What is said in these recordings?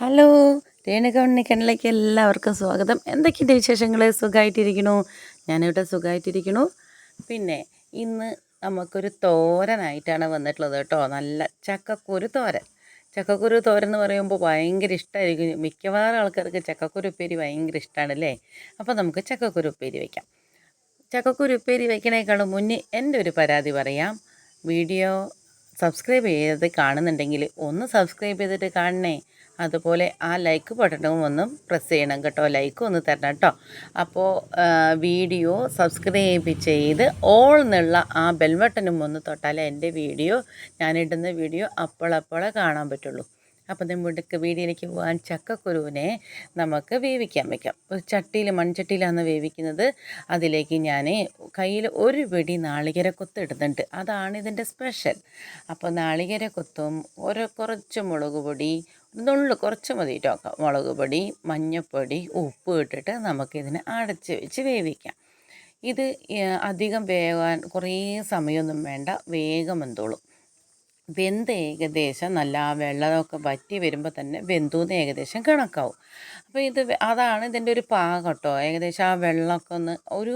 Hello Renuka ഉണ്ണിക്കണ്ണിലേക്ക് എല്ലാവർക്കും സ്വാഗതം. എന്തൊക്കെയുണ്ട് വിശേഷങ്ങൾ സുഖമായിട്ടിരിക്കണു ഞാനിവിടെ സുഖമായിട്ടിരിക്കണു പിന്നെ ഇന്ന് നമുക്കൊരു തോരനായിട്ടാണ് വന്നിട്ടുള്ളത് കേട്ടോ. നല്ല ചക്കക്കുരു തോരൻ. ചക്കക്കുരു തോരൻ എന്ന് പറയുമ്പോൾ ഭയങ്കര ഇഷ്ടമായിരിക്കും മിക്കവാറും ആൾക്കാർക്ക് ചക്കക്കുരു ഉപ്പേരി ഭയങ്കര ഇഷ്ടമാണ് അല്ലേ? അപ്പോൾ നമുക്ക് ചക്കക്കുരു ഉപ്പേരി വയ്ക്കാം ചക്കക്കുരു ഉപ്പേരി വയ്ക്കണേക്കാളും മുന്നേ എന്റെ ഒരു പരാതി പറയാം. വീഡിയോ സബ്സ്ക്രൈബ് ചെയ്ത് കാണുന്നുണ്ടെങ്കിൽ ഒന്ന് സബ്സ്ക്രൈബ് ചെയ്തിട്ട് കാണണേ. അതുപോലെ ആ ലൈക്ക് ബട്ടണും ഒന്ന് പ്രസ് ചെയ്യണം കേട്ടോ. ലൈക്ക് ഒന്ന് തരണം കേട്ടോ. അപ്പോൾ വീഡിയോ സബ്സ്ക്രൈബ് ചെയ്ത് ഓൾ എന്നുള്ള ആ ബെൽ ബട്ടണും ഒന്ന് തൊട്ടാലേ എന്റെ വീഡിയോ ഞാനിടുന്ന വീഡിയോ അപ്പോഴപ്പോഴേ കാണാൻ പറ്റുള്ളൂ. അപ്പം നമുക്ക് വീടിയിലേക്ക് പോകാൻ ചക്കക്കുരുവിനെ നമുക്ക് വേവിക്കാൻ വെക്കാം. ഒരു ചട്ടിയിൽ മൺചട്ടിയിലാണ് വേവിക്കുന്നത് അതിലേക്ക് ഞാൻ കയ്യിൽ ഒരു പിടി കൊത്ത് ഇടുന്നുണ്ട്. അതാണ് ഇതിന്റെ സ്പെഷ്യൽ. അപ്പോൾ നാളികര കൊത്തും ഒരു കുറച്ച് മുളക് പൊടി നുള്ളു കുറച്ച് മതി കേട്ടോ മുളക് പൊടി മഞ്ഞൾപ്പൊടി ഉപ്പ് ഇട്ടിട്ട് നമുക്കിതിനെ അടച്ച് വെച്ച് വേവിക്കാം. ഇത് അധികം വേവാൻ കുറേ സമയമൊന്നും വേണ്ട. വേഗം വെന്തോളും. വെന്ത് ഏകദേശം നല്ല ആ വെള്ളമൊക്കെ വറ്റി വരുമ്പോൾ തന്നെ വെന്തുന്ന് ഏകദേശം കണക്കാവും. അപ്പോൾ ഇത് അതാണ് ഇതിന്റെ ഒരു പാകം കേട്ടോ. ഏകദേശം ആ വെള്ളമൊക്കെ ഒന്ന് ഒരു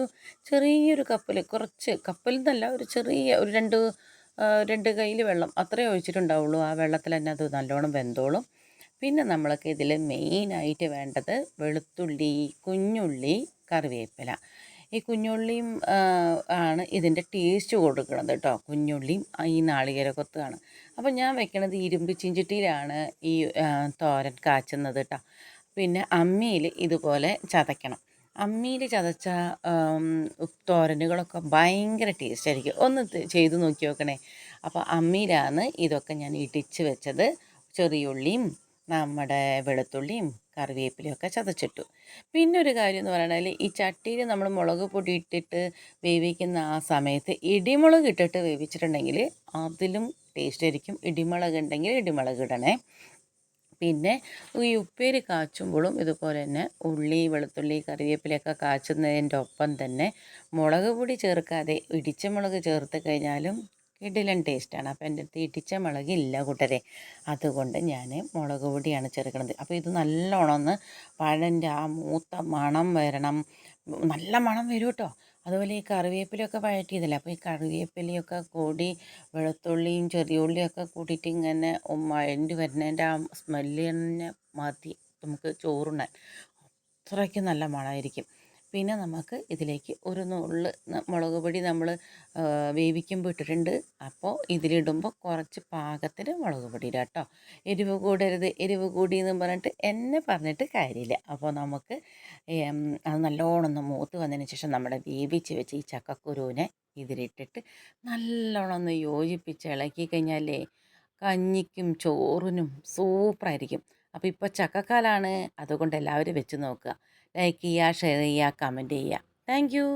ചെറിയൊരു കപ്പിൽ കുറച്ച് കപ്പിൽ നിന്നല്ല ഒരു ചെറിയ ഒരു രണ്ട് രണ്ട് കയ്യിൽ വെള്ളം അത്രേ ഒഴിച്ചിട്ടുണ്ടാവുള്ളൂ. ആ വെള്ളത്തിൽ തന്നെ അത് നല്ലോണം വെന്തോളും. പിന്നെ നമ്മൾക്ക് ഇതിൽ മെയിനായിട്ട് വേണ്ടത് വെളുത്തുള്ളി കുഞ്ഞുള്ളി കറിവേപ്പില. ഈ കുഞ്ഞുള്ളിയും ആണ് ഇതിന്റെ ടേസ്റ്റ് കൊടുക്കുന്നത് കേട്ടോ. കുഞ്ഞുള്ളിയും ഈ നാളികേരക്കൊത്തുമാണ് അപ്പോൾ ഞാൻ വെക്കണത് ഇരുമ്പ് ചിഞ്ചിട്ടിയിലാണ് ഈ തോരൻ കാച്ചുന്നത് കേട്ടോ. പിന്നെ അമ്മിയിൽ ഇതുപോലെ ചതയ്ക്കണം. അമ്മിയിൽ ചതച്ച തോരനുകളൊക്കെ ഭയങ്കര ടേസ്റ്റ് ആയിരിക്കും. ഒന്ന് ചെയ്ത് നോക്കി നോക്കണേ. അപ്പോൾ അമ്മിയിലാണ് ഇതൊക്കെ ഞാൻ ഇടിച്ച് വെച്ചത്. ചെറിയുള്ളിയും നമ്മുടെ വെളുത്തുള്ളിയും കറിവേപ്പിലയും ഒക്കെ ചതച്ചിട്ടു. പിന്നെ ഒരു കാര്യം എന്ന് പറയുന്നത് ഈ ചട്ടിയിൽ നമ്മൾ മുളക് പൊടി ഇട്ടിട്ട് വേവിക്കുന്ന ആ സമയത്ത് ഇടിമുളക് ഇട്ടിട്ട് വേവിച്ചിട്ടുണ്ടെങ്കിൽ അതിലും ടേസ്റ്റ് ആയിരിക്കും. ഇടിമുളക് ഉണ്ടെങ്കിൽ ഇടിമുളക് ഇടണേ. പിന്നെ ഈ ഉപ്പേരി കാച്ചുമ്പോഴും ഇതുപോലെ തന്നെ ഉള്ളി വെളുത്തുള്ളി കറിവേപ്പിലയൊക്കെ കാച്ചുന്നതിന്റെ ഒപ്പം തന്നെ മുളക് പൊടി ചേർക്കാതെ ഇടിച്ച മുളക് ചേർത്ത് കഴിഞ്ഞാലും ഇഡ്ഡലൻ ടേസ്റ്റാണ്. അപ്പോൾ എന്റെ അടുത്ത് ഇടിച്ച മുളകില്ല കൂട്ടരെ. അതുകൊണ്ട് ഞാൻ മുളക് പൊടിയാണ് ചേർക്കുന്നത്. അപ്പോൾ ഇത് നല്ലോണം ഒന്ന് പഴന്റെ ആ മൂത്ത മണം വരണം. നല്ല മണം വരും കേട്ടോ അതുപോലെ ഈ കറിവേപ്പിലയൊക്കെ വഴറ്റിയതല്ലേ? അപ്പോൾ ഈ കറിവേപ്പിലയൊക്കെ കൂടി വെളുത്തുള്ളിയും ചെറിയ ഉള്ളിയൊക്കെ കൂട്ടിയിട്ട് ഇങ്ങനെ വഴണ്ടി വരുന്നതിന്റെ ആ സ്മെല്ല് തന്നെ മതി. നമുക്ക് ചോറുണ്ണാൻ. അത്രയ്ക്ക് നല്ല മണമായിരിക്കും പിന്നെ നമുക്ക് ഇതിലേക്ക് ഒരു നുള്ള് മുളക് പൊടി നമ്മൾ വേവിക്കുമ്പോൾ ഇട്ടിട്ടുണ്ട്. അപ്പോൾ ഇതിലിടുമ്പോൾ കുറച്ച് പാകത്തിന് മുളക് പൊടി ഇടാം കേട്ടോ. എരിവ് കൂടരുത്. എരിവ് കൂടി എന്ന് പറഞ്ഞിട്ട് എന്നെ പറഞ്ഞിട്ട് കാര്യമില്ല. അപ്പോൾ നമുക്ക് അത് നല്ലോണം ഒന്ന് മൂത്ത് വന്നതിന് ശേഷം നമ്മുടെ വേവിച്ച് വെച്ച് ഈ ചക്കക്കുരുവിനെ ഇതിലിട്ടിട്ട് നല്ലോണം ഒന്ന് യോജിപ്പിച്ച് ഇളക്കി കഴിഞ്ഞാലേ കഞ്ഞിക്കും ചോറിനും സൂപ്പറായിരിക്കും. അപ്പോൾ ഇപ്പോൾ ചക്കക്കാലാണ്. അതുകൊണ്ട് എല്ലാവരും വെച്ച് നോക്കുക. ലൈക്ക് ചെയ്യുക ഷെയർ ചെയ്യുക കമന്റ് ചെയ്യുക. താങ്ക്